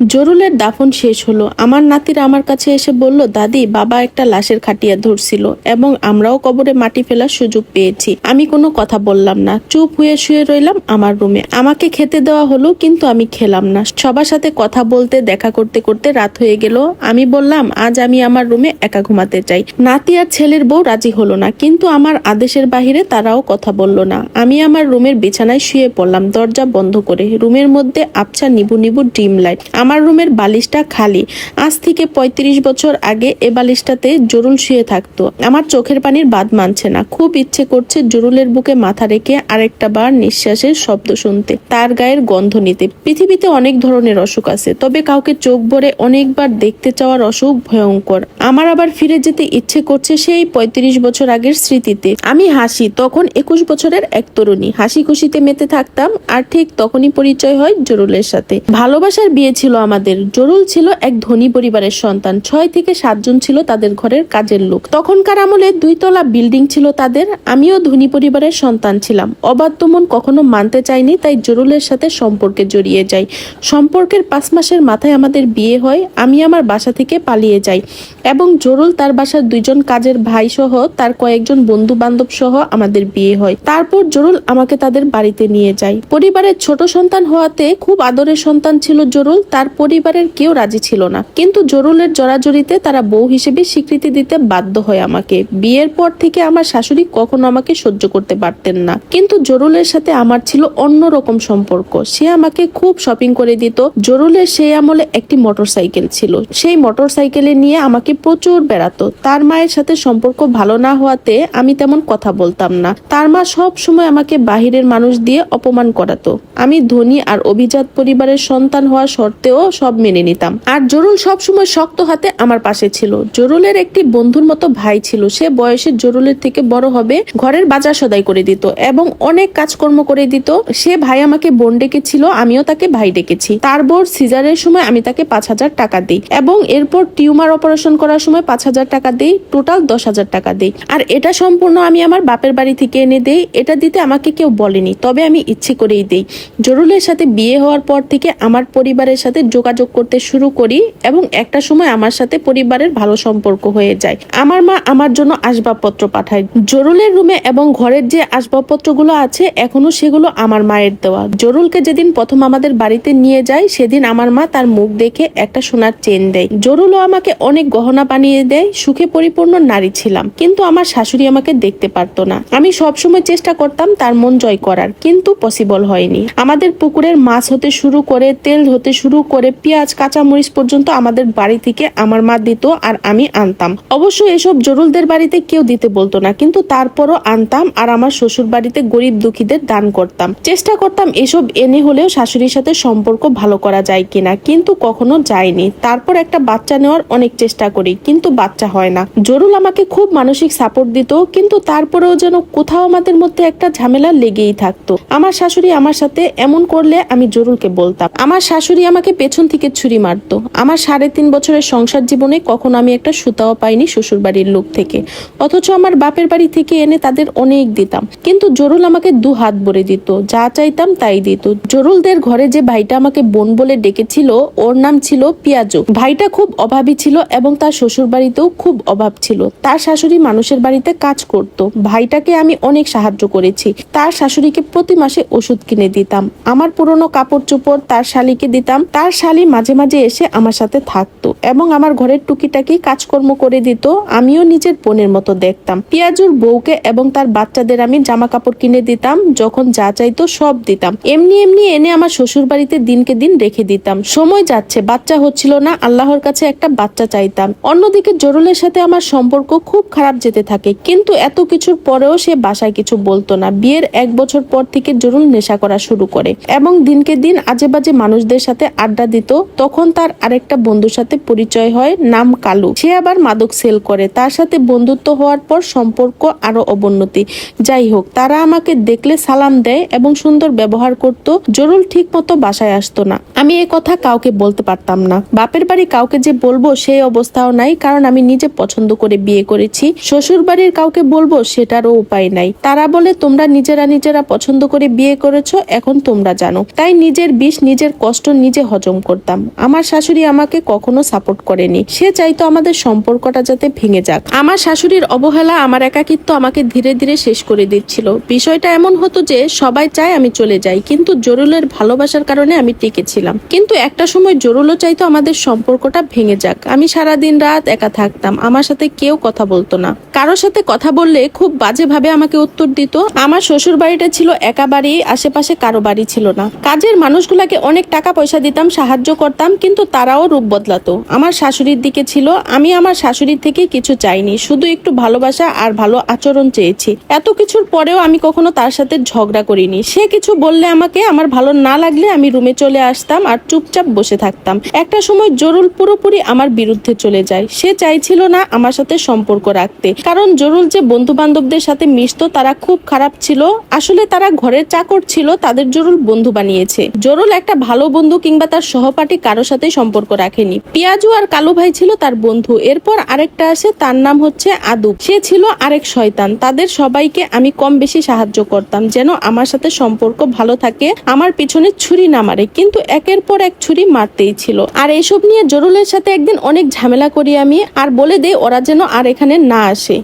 জরুলের দাফন শেষ হলো। আমার নাতিরা আমার কাছে এসে বলল, দাদি, বাবা একটা লাশের খাটিয়া ধরছিল এবং আমরাও কবরে মাটি ফেলার সুযোগ পেয়েছি। আমি কোনো কথা বললাম না। চুপ হয়ে শুয়ে রইলাম আমার রুমে। আমাকে খেতে দেওয়া হলো, কিন্তু আমি খেলাম না। সবার সাথে কথা বলতে, দেখা করতে করতে রাত হয়ে গেল। আমি বললাম, আজ আমি আমার রুমে একা ঘুমাতে চাই। নাতি আর ছেলের বউ রাজি হলো না, কিন্তু আমার আদেশের বাহিরে তারাও কথা বলল না। আমি আমার রুমের বিছানায় শুয়ে পড়লাম, দরজা বন্ধ করে। রুমের মধ্যে আবছা নিবু নিবু ডিম লাইট। আমার রুমের বালিশটা খালি। আজ থেকে ৩৫ বছর আগে এ বালিশটাতে জরুল শুয়ে থাকতো। আমার চোখের পানির বাদ মানছে না। খুব ইচ্ছে করছে জরুলের বুকে মাথা রেখে আরেকটা বার নিঃশ্বাসের শব্দ শুনতে। তার গায়ের গন্ধ নিতে। পৃথিবীতে অনেক ধরনের অসুখ আছে, তবে কাউকে চোখ ভরে অনেকবার দেখতে চাওয়ার অসুখ ভয়ঙ্কর। আমার আবার ফিরে যেতে ইচ্ছে করছে সেই ৩৫ বছর আগের স্মৃতিতে। আমি হাসি, তখন একুশ বছরের এক তরুণী। হাসি খুশিতে মেতে থাকতাম, আর ঠিক তখনই পরিচয় হয় জরুলের সাথে। ভালোবাসার বিয়ে ছিল আমাদের জরুল ছিল। এক ধনী পরিবারের সন্তান। ছয় থেকে সাতজন ছিল তাদের ঘরের কাজের লোক। তখনকার আমলে দুইতলা বিল্ডিং ছিল তাদের। আমিও ধনী পরিবারের সন্তান ছিলাম। অবাধ্য মন কখনো মানতে চাইনি, তাই জরুলের সাথে সম্পর্কে জড়িয়ে যাই। সম্পর্কের পাঁচ মাসের মাথায় আমাদের বিয়ে হয়। আমি আমার বাসা থেকে পালিয়ে যাই। এবং জরুল তার বাসার দুইজন কাজের ভাই সহ তার কয়েকজন বন্ধু বান্ধব সহ আমাদের বিয়ে হয়। তারপর জরুল আমাকে তাদের বাড়িতে নিয়ে যায়। পরিবারের ছোট সন্তান হওয়াতে খুব আদরের সন্তান ছিল জরুল। তার পরিবারের কেউ রাজি ছিল না। কিন্তু জরুলের জড়াজড়িতে তারা বউ হিসেবে স্বীকৃতি দিতে বাধ্য হয় আমাকে। বিয়ের পর থেকে আমার শাশুড়ি কখনো আমাকে সহ্য করতে পারতেন না। কিন্তু জরুলের সাথে আমার ছিল অন্যরকম সম্পর্ক। সে আমাকে খুব শপিং করে দিত। জরুলের সেই আমলে একটি মোটর সাইকেল ছিল। সেই মোটর সাইকেলে নিয়ে আমাকে প্রচুর বেড়াতো। তার মায়ের সাথে সম্পর্ক ভালো না হওয়াতে আমি তেমন কথা বলতাম না। তার মা সব সময় আমাকে বাহিরের মানুষ দিয়ে অপমান করাতো। আমি ধনী আর অভিজাত পরিবারের সন্তান হওয়া সত্ত্বেও সব মেনে নিতাম। আর জরুল সব সময় শক্ত হাতে আমার পাশে ছিল। জরুলের একটি বন্ধুর মতো ভাই ছিল। সে বয়সে জরুলের থেকে বড় হবে ঘরের বাজার সদাই করে দিত এবং অনেক কাজকর্ম করে দিত। সে ভাই আমাকে বোন ডেকেছিল, আমিও তাকে ভাই ডেকেছি। তার বোর সিজারের সময় আমি তাকে পাঁচ হাজার টাকা দিই এবং এরপর টিউমার অপারেশন করার সময় পাঁচ হাজার টাকা দিই, টোটাল দশ হাজার টাকা দিই। আর এটা সম্পূর্ণ আমি আমার বাপের বাড়ি থেকে এনে দেই, এটা দিতে আমাকে কেউ বলেনি, তবে আমি ইচ্ছে করেই দেই। জরুলের সাথে বিয়ে হওয়ার পর থেকে আমার পরিবারের সাথে যোগাযোগ করতে শুরু করি এবং একটা সময় আমার সাথে পরিবারের ভালো সম্পর্ক হয়ে যায়। আমার মা আমার জন্য আসবাবপত্র পাঠায়। জরুলের রুমে এবং ঘরের যে আসবাবপত্রগুলো আছে, এখনও সেগুলো আমার মায়ের দেওয়া। জরুলকে যেদিন প্রথম আমাদের বাড়িতে নিয়ে যায়, সেদিন আমার মা তার মুখ দেখে একটা সোনার চেন দেয়। জরুলও আমাকে অনেক গহনা বানিয়ে দেয়, সুখে পরিপূর্ণ নারী ছিলাম। কিন্তু আমার শাশুড়ি আমাকে দেখতে পারতো না। আমি সবসময় চেষ্টা করতাম তার মন জয় করার, কিন্তু পসিবল হয়নি। আমাদের পুকুরের মাছ হতে শুরু করে, তেল হতে শুরু করে পেঁয়াজ, কাঁচামরিচ পর্যন্ত আমাদের বাড়ি থেকে আমার মা দিত আর আমি আনতাম। অবশ্য এসব জরুলদের বাড়িতে কেউ দিতে বলতো না, কিন্তু তারপরও আনতাম আর আমার শ্বশুর বাড়িতে গরিব দুঃখীদের দান করতাম। চেষ্টা করতাম এসব এনে হলেও শাশুড়ির সাথে সম্পর্ক ভালো করা যায় কিনা, কিন্তু কখনো যায়নি। তারপর একটা বাচ্চা নেওয়ার অনেক চেষ্টা করি, কিন্তু বাচ্চা হয় না। জরুল আমাকে খুব মানসিক সাপোর্ট দিত, কিন্তু তারপরেও যেন কোথাও আমাদের মধ্যে একটা ঝামেলা লেগেই থাকতো। আমার শাশুড়ি আমার সাথে এমন করলে আমি জরুলকে বলতাম। আমার শাশুড়ি আমাকে পেছন থেকে ছুরি মারতো। আমার সাড়ে তিন বছরের সংসার জীবনে কখনো আমি একটা সুতাও পাইনি শ্বশুর বাড়ির লোক থেকে। অথচ আমার বাপের বাড়ি থেকে এনে তাদের অনেক দিতাম। কিন্তু জরুল আমাকে দু হাত ভরে দিত। যা চাইতাম তাই দিত। জরুলদের ঘরে যে ভাইটা আমাকে বোন বলে ডেকেছিল, ওর নাম ছিল পিয়াজু। ভাইটা খুব অভাবী ছিল এবং তার শ্বশুর বাড়িতেও খুব অভাব ছিল। তার শাশুড়ি মানুষের বাড়িতে কাজ করত। ভাইটাকে আমি অনেক সাহায্য করেছি। তার শাশুড়িকে প্রতি মাসে ওষুধ কিনে দিতাম। আমার পুরনো কাপড় চোপড় তার শালিকে দিতাম। তার শালি মাঝে মাঝে এসে আমার সাথে থাকতো এবং আমার ঘরের টুকিটাকি কাজকর্ম করে দিত। আমিও নিজের বোনের মতো দেখতাম। পিয়াজুর বউকে এবং তার বাচ্চাদের আমি জামা কাপড় কিনে দিতাম, যখন যা চাইতো সব দিতাম। এমনি এমনি এনে আমার শ্বশুর বাড়িতে দিনকে দিন রেখে দিতাম। সময় যাচ্ছে, বাচ্চা হচ্ছিল না, আল্লাহর কাছে একটা বাচ্চা চাইতাম। অন্যদিকে জরুলের সাথে আমার সম্পর্ক খুব খারাপ যেতে থাকে, কিন্তু এত কিছুর পরেও সে বাসায় কিছু বলতো না। বিয়ের এক বছর পর থেকে জরুল নেশা করা শুরু করে এবং দিনকে দিন আজে বাজে মানুষদের সাথে আড্ডা দিত, তখন তার আরেকটা বন্ধুর সাথে পরিচয় হয়, নাম কালু। সে আবার মাদক সেল করে। তার সাথে বন্ধুত্ব হওয়ার পর সম্পর্ক আরও অবনতি। যাই হোক, তারা আমাকে দেখলে সালাম দেয় এবং সুন্দর ব্যবহার করত, জরুল ঠিক মতো বাসায় আসতো না। আমি এ কথা কাউকে বলতে পারতাম না। বাপের বাড়ি কাউকে যে বলব সেই অবস্থাও নাই, কারণ আমি নিজে পছন্দ করে বিয়ে করেছি। শ্বশুর বাড়ির কাউকে বলব সেটারও উপায় নাই। তারা বলে, তোমরা নিজেরা নিজেরা পছন্দ করে বিয়ে করেছ, এখন তোমরা জানো। তাই নিজের বিষ, নিজের কষ্ট নিজে হজম হজম করতাম। আমার শাশুড়ি আমাকে কখনো সাপোর্ট করেনি। সে চাইতো আমাদের সম্পর্কটা যাতে ভেঙে যাক। আমার শাশুড়ির অবহেলা, আমার একাকিত্ব আমাকে ধীরে ধীরে শেষ করে দিচ্ছিল। বিষয়টা এমন হতো যে, সবাই চায় আমি চলে যাই, কিন্তু জরুলের ভালোবাসার কারণে আমি টিকেছিলাম কিন্তু একটা সময় জরুলও চাইতো আমাদের সম্পর্কটা ভেঙে যাক। আমি সারা দিন রাত একা থাকতাম। আমার সাথে কেউ কথা বলতো না। কারোর সাথে কথা বললে খুব বাজেভাবে আমাকে উত্তর দিত। আমার শ্বশুর বাড়িটা ছিল একা বাড়ি আশেপাশে কারও বাড়ি ছিল না। কাজের মানুষগুলাকে অনেক টাকা পয়সা দিতাম সাহায্য করতাম, কিন্তু তারাও রূপ বদলাতো। আমার শাশুড়ির দিকে ছিল, আমি আমার শাশুড়ির থেকে কিছু চাইনি, শুধু একটু ভালোবাসা আর ভালো আচরণ চেয়েছি। এত কিছুর পরেও আমি কখনো তার সাথে ঝগড়া করিনি। সে কিছু বললে আমাকে, আমার ভালো না লাগলে আমি রুমে চলে আসতাম আর চুপচাপ বসে থাকতাম। একটা সময় জরুল পুরোপুরি আমার বিরুদ্ধে চলে যায়। সে চাইছিল না আমার সাথে সম্পর্ক রাখতে। কারণ জরুল যে বন্ধু বান্ধবদের সাথে মিশতো, তারা খুব খারাপ ছিল। আসলে তারা ঘরের চাকর ছিল, তাদের জরুল বন্ধু বানিয়েছে। জরুল একটা ভালো বন্ধু কিংবা তার সহপাঠী কারও সাথে সম্পর্ক রাখেনি। পিয়াজু আর কালু ভাই ছিল তার বন্ধু। এরপর আরেকটা আসে, তার নাম হচ্ছে আদু। সে ছিল আরেক শয়তান। তাদের সবাইকে আমি কম বেশি সাহায্য করতাম যেন আমার সাথে সম্পর্ক ভালো থাকে, আমার পিছনে ছুরি না মারে। কিন্তু একের পর এক ছুরি মারতেই ছিল। আর এসব নিয়ে জরুলের সাথে একদিন অনেক ঝামেলা করি আমি, আর বলে দেই ওরা যেন আর এখানে না আসে।